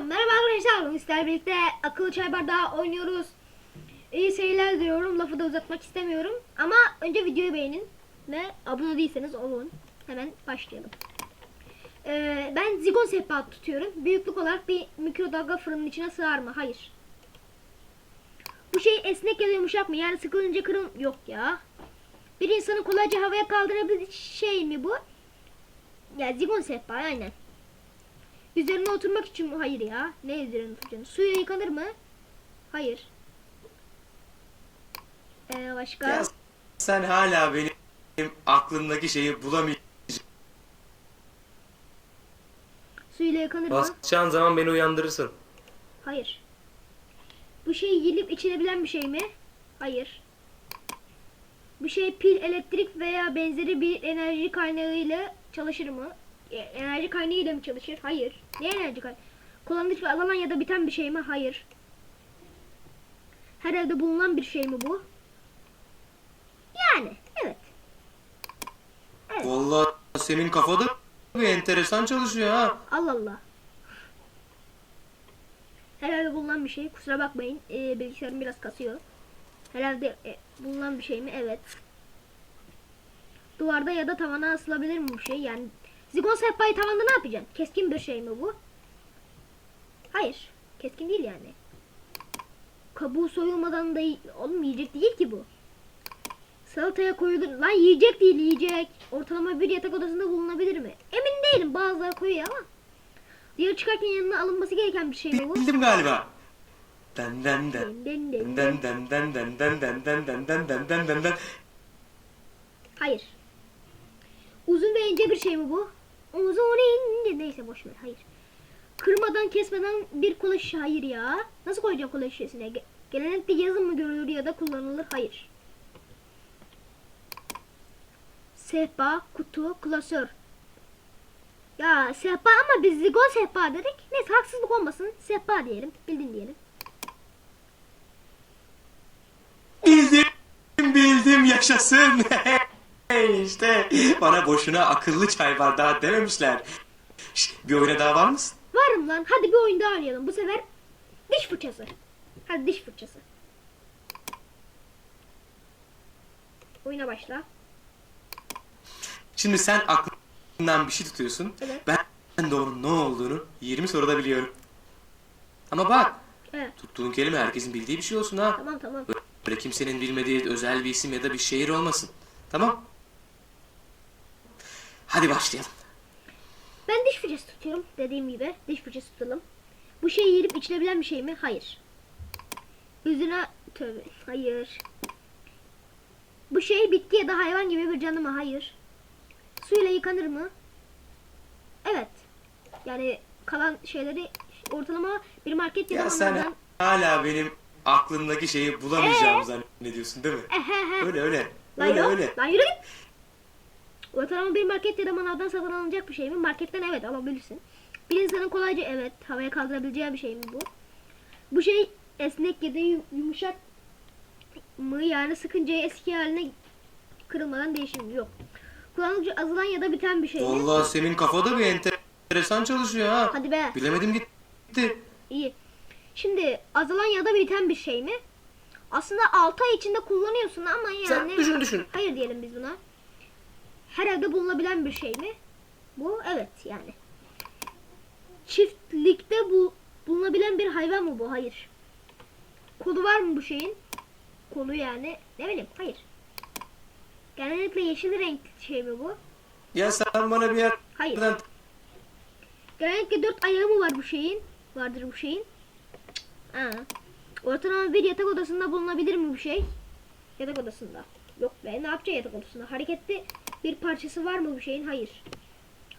Merhaba arkadaşlar. Sizlerle birlikte akıllı çay bardağı oynuyoruz. İyi seyirler diliyorum. Lafı da uzatmak istemiyorum. Ama önce videoyu beğenin. Ve abone değilseniz olun. Hemen başlayalım. Ee, ben zigon sehpa tutuyorum. Büyüklük olarak bir mikrodalga fırının içine sığar mı? Hayır. Bu şey esnek ya da yumuşak mı? Yani sıkılınca kırıl... Yok ya. Bir insanı kolayca havaya kaldırabilecek şey mi bu? Ya zigon sehpa aynen. Üzerine oturmak için mi? Hayır ya. Ne üzerine oturacaksın? Suyla yıkanır mı? Hayır. Ee, başka? Ya sen hala benim aklımdaki şeyi bulamayacaksın. Suyla yıkanır mı? Basacağın zaman beni uyandırırsın. Hayır. Bu şey yiyilip içilebilen bir şey mi? Hayır. Bu şey pil, elektrik veya benzeri bir enerji kaynağıyla çalışır mı? E, enerji kaynağıyla mı çalışır? Hayır. Ne enerji kaynağı? Kullanılmış azalan ya da biten bir şey mi? Hayır. Her evde bulunan bir şey mi bu? Yani, evet. Evet. Vallahi senin kafada bir enteresan çalışıyor ha. Allah Allah. Herhalde bulunan bir şey. Kusura bakmayın. Ee, bilgisayarım biraz kasıyor. Herhalde e, bulunan bir şey mi? Evet. Duvarda ya da tavana asılabilir mi bu şey? Yani zigon sehpayı tavanda ne yapacaksın? Keskin bir şey mi bu? Hayır. Keskin değil yani. Kabuğu soyulmadan da oğlum yiyecek değil ki bu. Salataya koyulur. Lan yiyecek değil yiyecek. Ortalama bir yatak odasında bulunabilir mi? Emin değilim. Bazıları koyuyor ama. Diğer çıkarken yanına alınması gereken bir şey mi bu? Bildim galiba. Den den. Den den den. Den den den den den den den den den den den den den. Hayır. Uzun ve ince bir şey mi bu? İnce. Neyse boş ver. Hayır. Kırmadan kesmeden bir kola şişe. Hayır ya. Nasıl koyacağım kola şişesine? Ge- Genellikle yazın mı görülür ya da kullanılır? Hayır. Sehpa, kutu, klasör. Ya sehpa ama biz zigon sehpa dedik. Neyse haksızlık olmasın. Sehpa diyelim. Bildin diyelim. Bildim bildim yaşasın. işte bana boşuna akıllı çay bardağı dememişler. Şş, bir oyuna daha var mısın? Varım lan. Hadi bir oyun daha oynayalım. Bu sefer diş fırçası. Hadi diş fırçası. Oyuna başla. Şimdi sen aklından bir şey tutuyorsun. Evet. Ben de onun ne olduğunu 20 soruda biliyorum. Ama bak Evet. tuttuğun kelime herkesin bildiği bir şey olsun ha. Tamam tamam. Böyle kimsenin bilmediği özel bir isim ya da bir şehir olmasın. Tamam? Hadi başlayalım. Ben diş fırçası tutuyorum. Dediğim gibi diş fırçası tutalım. Bu şey yiyip içilebilen bir şey mi? Hayır. Yüzüne tövbe. Hayır. Bu şey bitki ya da hayvan gibi bir canlı mı? Hayır. Suyla yıkanır mı? Evet. Yani kalan şeyleri ortalama bir market ya da Ya sen manavdan hala benim aklımdaki şeyi bulamayacağımı zannediyorsun değil mi? Ehehe. Öyle öyle. Lan Öyle yok. öyle. Lan yürü git. Ortalama bir market ya da manavdan satın alınacak bir şey mi? Marketten evet alabilirsin. Bir insanın kolayca evet havaya kaldırabileceği bir şey mi bu? Bu şey esnek ya da yum- yumuşak mı? Yani sıkınca eski haline kırılmadan değişir mi? Yok. Kullanılınca azalan ya da biten bir şey mi? Vallahi senin kafada bir enteresan çalışıyor ha. Hadi be. Bilemedim gitti. İyi. Şimdi azalan ya da biten bir şey mi? Aslında 6 ay içinde kullanıyorsun ama yani... Sen düşün düşün. Hayır diyelim biz buna. Her evde bulunabilen bir şey mi? Bu evet yani. Çiftlikte bu bulunabilen bir hayvan mı bu? Hayır. Kolu var mı bu şeyin? Kolu yani. Ne bileyim hayır. Genellikle yeşil renk şey mi bu? Ya sen bana bir Hayır. yerden Genellikle dört ayağı mı var bu şeyin? Vardır bu şeyin. Ha. Ortalama bir yatak odasında bulunabilir mi bu şey? Yatak odasında. Yok be ne yapacak yatak odasında? Hareketli bir parçası var mı bu şeyin? Hayır.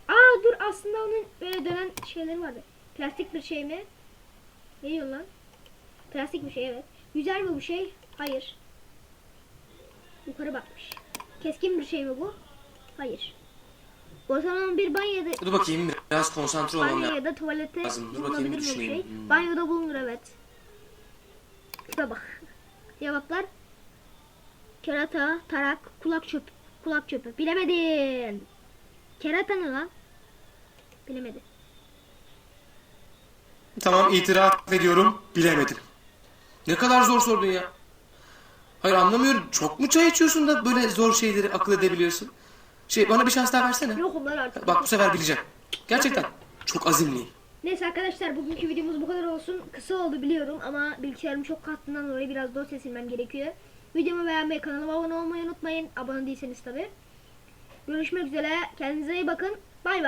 Aa dur aslında onun böyle dönen şeyleri vardı. Plastik bir şey mi? Ne diyorsun lan? Plastik bir şey evet. Güzel mi bu şey? Hayır. Yukarı bakmış. Keskin bir şey mi bu? Hayır. Ortalama bir banyoda Dur bakayım biraz konsantre olmam Banyo ya da tuvalete Lazım. Dur bakayım, bir bu şey? düşüneyim. Hmm. Banyoda bulunur evet. Şuna bak. Cevaplar. Kerata, tarak, kulak çöpü. Kulak çöpü. Bilemedin. Kerata ne lan? Bilemedi. Tamam itiraf ediyorum bilemedim. Ne kadar zor sordun ya. Hayır anlamıyorum. Çok mu çay içiyorsun da böyle zor şeyleri akıl edebiliyorsun? Şey bana bir şans daha versene. Yok onlar artık. Bak bu sefer bileceğim. Gerçekten çok azimliyim. Neyse arkadaşlar bugünkü videomuz bu kadar olsun. Kısa oldu biliyorum ama bilgisayarım çok kastından dolayı biraz dosya silmem gerekiyor. Videomu beğenmeyi, kanalıma abone olmayı unutmayın. Abone değilseniz tabi. Görüşmek üzere. Kendinize iyi bakın. Bay bay.